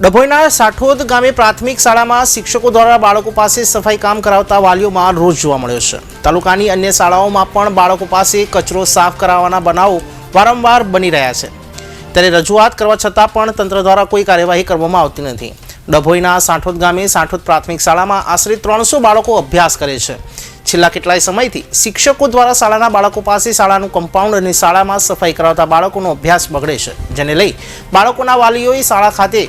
ડભોઈના સાઠોદ ગામે પ્રાથમિક શાળામાં શિક્ષકો દ્વારા બાળકો પાસે સફાઈ કામ કરાવતા વાલીઓમાં રોજ જોવા મળ્યો છે. તાલુકાની અન્ય શાળાઓમાં પણ બાળકો પાસે કચરો સાફ કરાવવાના બનાવો વારંવાર બની રહ્યા છે. ત્યારે રજૂઆત કરવા છતાં પણ તંત્ર દ્વારા કોઈ કાર્યવાહી કરવામાં આવતી નથી. ડભોઈના સાઠોદ ગામે સાઠોદ પ્રાથમિક શાળામાં આશરે ત્રણસો બાળકો અભ્યાસ કરે છે. છેલ્લા કેટલાય સમયથી શિક્ષકો દ્વારા શાળાના બાળકો પાસે શાળાનું કમ્પાઉન્ડ અને શાળામાં સફાઈ કરાવતા બાળકોનો અભ્યાસ બગડે છે. જેને લઈ બાળકોના વાલીઓએ શાળા ખાતે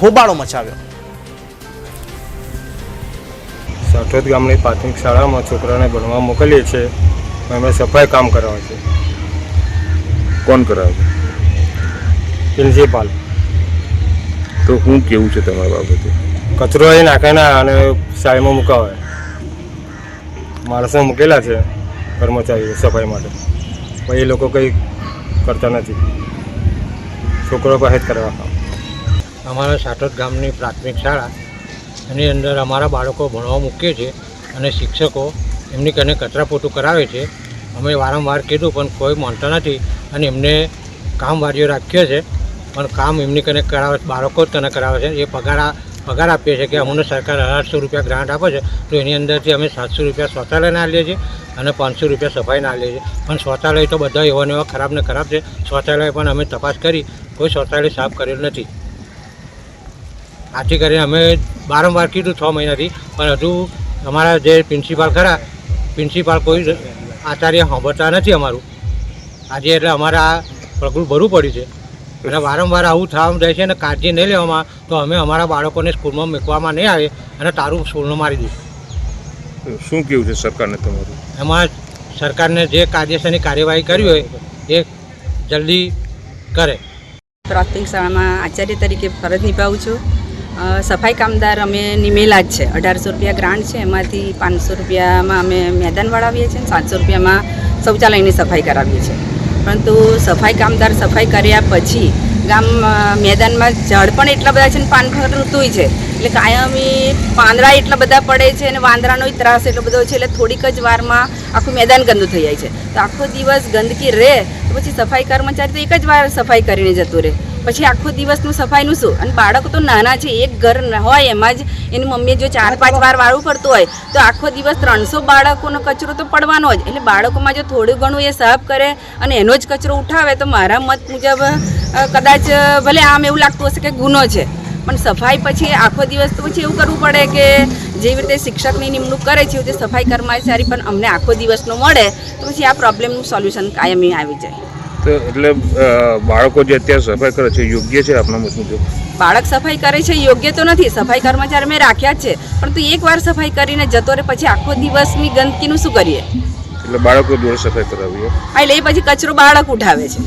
હોબાળો મચાવ્યો. સાઠોદ ગામની પ્રાથમિક શાળામાં છોકરાને ભણવા મોકલીએ છીએ અમે સફાઈ કામ કરાવે છે કોણ કરાવે? છે? પ્રિન્સિપાલ. તો હું કેવું છે તમારા બાબતે? કચરો એ નાખે ના અને શાળામાં મુકાવે. માણસો મૂકેલા છે કર્મચારીઓ સફાઈ માટે. પણ એ લોકો કંઈ કરતા નથી. છોકરો પાસે જ કરવા કામ. અમારા સાટોદ ગામની પ્રાથમિક શાળા. એની અંદર અમારા બાળકો ભણવા મૂકીએ છીએ અને શિક્ષકો એમની કને કચરાપોટું કરાવે છે. અમે વારંવાર કીધું, પણ કોઈ માનતા નથી અને એમને કામવાળીઓ રાખ્યો છે. પણ કામ એમની કને કરાવે, બાળકો જ કને કરાવે છે. એ પગાર પગાર આપીએ છીએ કે અમને સરકાર આઠસો રૂપિયા ગ્રાન્ટ આપે છે, તો એની અંદરથી અમે સાતસો રૂપિયા શૌચાલયના આપીએ છીએ અને પાંચસો રૂપિયા સફાઈના આપીએ છીએ. પણ શૌચાલય તો બધા એવા ને એવા ખરાબ ને ખરાબ છે. શૌચાલય પણ અમે તપાસ કરી, કોઈ શૌચાલય સાફ કરેલ નથી. આથી કરીને અમે વારંવાર કીધું છ મહિનાથી પણ હજુ અમારા જે પ્રિન્સિપાલ ખરા પ્રિન્સિપાલ કોઈ આચાર્ય સાંભળતા નથી અમારું. આજે એટલે અમારે આ પગલું ભરવું પડ્યું છે. એટલે વારંવાર આવું થવા જાય છે અને કાળજી નહીં લેવામાં તો અમે અમારા બાળકોને સ્કૂલમાં મૂકવામાં નહીં આવે અને તારું સ્કૂલનો મારી દઈશું. શું કેવું છે સરકારને તમારું? એમાં સરકારને જે કાયદેસરની કાર્યવાહી કરવી હોય એ જલ્દી કરે. પ્રાથમિક શાળામાં આચાર્ય તરીકે ફરજ નિભાવું છું. સફાઈ કામદાર અમે નિમેલા જ છે. અઢારસો રૂપિયા ગ્રાન્ટ છે. એમાંથી પાંચસો રૂપિયામાં અમે મેદાન વળાવીએ છીએ સાતસો રૂપિયામાં શૌચાલયની સફાઈ કરાવીએ છીએ. પરંતુ સફાઈ કામદાર સફાઈ કર્યા પછી ગામ મેદાનમાં ઝાડ પણ એટલા બધા છે ને પાન ઋતુય છે. એટલે કાયમી પાંદડા એટલા બધા પડે છે અને વાંદરાનોય ત્રાસ એટલો બધો છે એટલે થોડીક જ વારમાં આખું મેદાન ગંદુ થઈ જાય છે. તો આખો દિવસ ગંદકી રહે તો પછી સફાઈ કર્મચારી તો એક જ વાર સફાઈ કરીને જતું રહે. પછી આખો દિવસનું સફાઈનું શું? અને બાળકો તો નાના છે એક ઘર હોય એમાં જ. એની મમ્મીએ જો ચાર પાંચ વાર વાળવું પડતું હોય તો આખો દિવસ ત્રણસો બાળકોનો કચરો તો પડવાનો જ. એટલે બાળકોમાં જો થોડું ઘણું એ સાફ કરે અને એનો જ કચરો ઉઠાવે તો મારા મત મુજબ કદાચ ભલે આમ એવું લાગતું હશે કે ગુનો છે. પણ સફાઈ પછી આખો દિવસ તો પછી એવું કરવું પડે કે જેવી રીતે શિક્ષકની નિમણૂક કરે છે રીતે સફાઈ કર્મચારી પણ અમને આખો દિવસનો મળે તો પછી આ પ્રોબ્લેમનું સોલ્યુશન કાયમી આવી જાય. તો એટલે બાળકો જે અત્યારે સફાઈ કરે છે યોગ્ય છે આપના મત મુજબ? બાળક સફાઈ કરે છે યોગ્ય તો નથી. સફાઈ કર્મચારી મેં રાખ્યા જ છે. પરંતુ એકવાર સફાઈ કરીને જતો રહે પછી આખો દિવસની ગંદકીનું શું કરીએ? એટલે બાળકો જોડે સફાઈ કરાવીએ. એટલે એ પછી કચરો બાળક ઉઠાવે છે.